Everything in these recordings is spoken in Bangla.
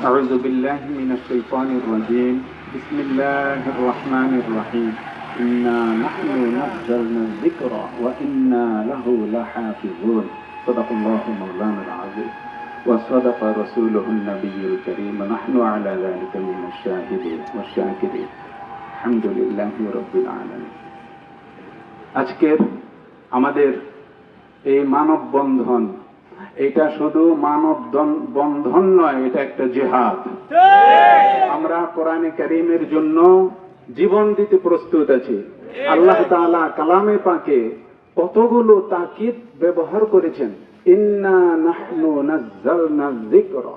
أعوذ بالله من الشيطان الرجيم بسم الله الرحمن الرحيم إنا نحن نزلنا الذكر وإنا له لحافظون صدق الله مولانا العظيم وصدق رسوله النبي الكريم نحن على ذلك من الشاهدين والشاكرين الحمد لله رب العالمين আজকের আমাদের এই মানব বন্ধন এটা শুধু মানব বন্ধন নয় এটা একটা জেহাদ। আমরা কোরআনে করিমের জন্য জীবন দিতে প্রস্তুত আছি। আল্লাহ তাআলা কালামে পাকে কতগুলো তাকিদ ব্যবহার করেছেন। ইন্না নাহনু নাজ্জালনা যিকরা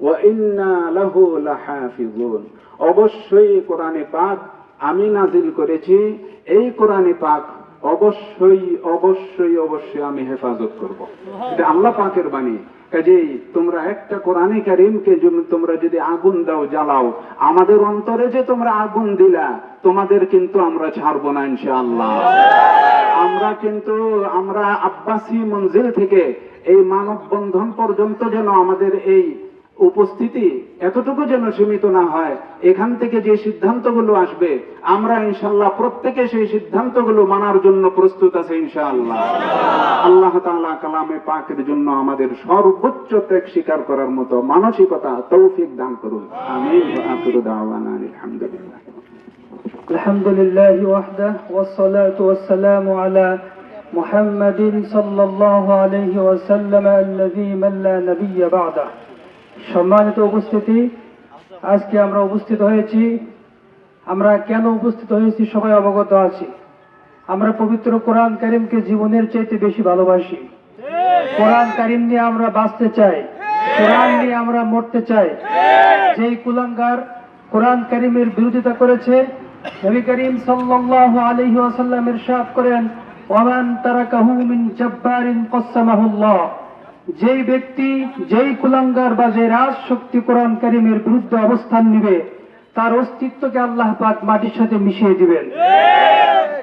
ওয়া ইন্না লাহু লাহাফিজুন। অবশ্যই কোরআনে পাক আমি নাজিল করেছি এই কোরআনে পাক অবশ্যই অবশ্যই অবশ্যই আমি হেফাজত করব। এটা আল্লাহ পাকের বাণী। কাজেই তোমরা একটা কোরআনে কারিমকে তোমরা যদি আগুন দাও, জ্বালাও, আমাদের অন্তরে যে তোমরা আগুন দিলা, তোমাদের কিন্তু আমরা ছাড়বো না ইনশাআল্লাহ। আমরা কিন্তু, আমরা আব্বাসী মঞ্জিল থেকে এই মানব বন্ধন পর্যন্ত যেন আমাদের এই উপস্থিতি এতটুকু যেন সীমিত না হয় এখান থেকে যে সিদ্ধান্তগুলো আসবে আমরা ইনশাল্লাহ প্রত্যেকে সেই সিদ্ধান্তগুলো মানার জন্য প্রস্তুত আছে ইনশাআল্লাহ আল্লাহ তাআলা কালামে পাকের জন্য আমাদের সর্বোচ্চ ত্যাগ স্বীকার করার মতো মানসিকতা তৌফিক দান করুন আমিন ওয়া আখিরু দাওয়ানা আলহামদুলিল্লাহ الحمد لله وحده والصلاة والسلام على محمد صلى الله عليه وسلم الذي من لا نبي بعده সম্মানিত উপস্থিতি, আজকে আমরা উপস্থিত হয়েছি। আমরা কেন উপস্থিত হয়েছি সবাই অবগত আছি। আমরা পবিত্র কোরআন কারিমকে জীবনের চাইতে বেশি ভালোবাসি। কোরআন কারিম নিয়ে আমরা বাঁচতে চাই। কোরআন নিয়ে আমরা মরতে চাই। যেই কুলাঙ্গার কোরআন কারিমের বিরোধিতা করেছে, নবী করিম সাল্লাল্লাহু আলাইহি ওয়াসাল্লাম ইরশাদ করেন, ওয়ামান তারাকাহু মিন জাব্বারিন কসসামাহুল্লাহ যেই ব্যক্তি যেই কুলাঙ্গার বা যে রাজ শক্তি কোরআন কারিমের বিরুদ্ধে অবস্থান নিবে, তার অস্তিত্বকে আল্লাহ পাক মাটির সাথে মিশিয়ে দিবেন।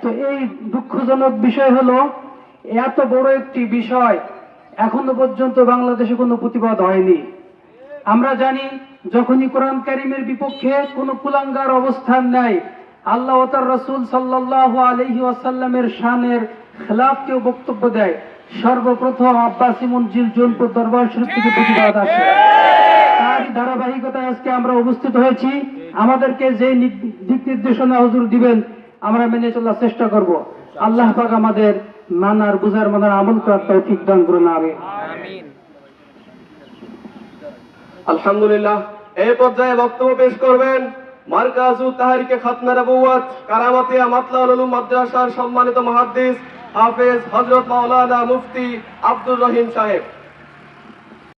তো এই দুঃখজনক বিষয় হলো, এত বড় একটি বিষয় এখনও পর্যন্ত বাংলাদেশে কোনো প্রতিবাদ হয়নি। আমরা জানি, যখনই কোরআন কারিমের বিপক্ষে কোনো কুলাঙ্গার অবস্থান নেয়, আল্লাহ তার রসুল সাল্লাল্লাহু আলাইহি ওয়াসাল্লামের শানের খেলাফ কেউ বক্তব্য দেয়। সর্বপ্রথম আব্বাসী মঞ্জিল জোনপুর দরবার শরীফ থেকে প্রতিবাদ আসে তারই ধারাবাহিকতায় আজকে আমরা উপস্থিত হয়েছি। আমাদেরকে যে দিক নির্দেশনা হুজুর দিবেন আমরা মেনে চলার চেষ্টা করব। আল্লাহ পাক আমাদের মানার বুঝার মানার আমল করার তৌফিক দান করুন আমিন। আলহামদুলিল্লাহ এই পর্যায়ে বক্তব্য পেশ করবেন মার্কাজু তাহারিকে খাতনা নবুয়াত কারামাতিয়া উলুম মাদ্রাসার সম্মানিত মুহাদ্দিস হাফেজ হজরত মাওলানা মুফতি আব্দুর রহিম সাহেব।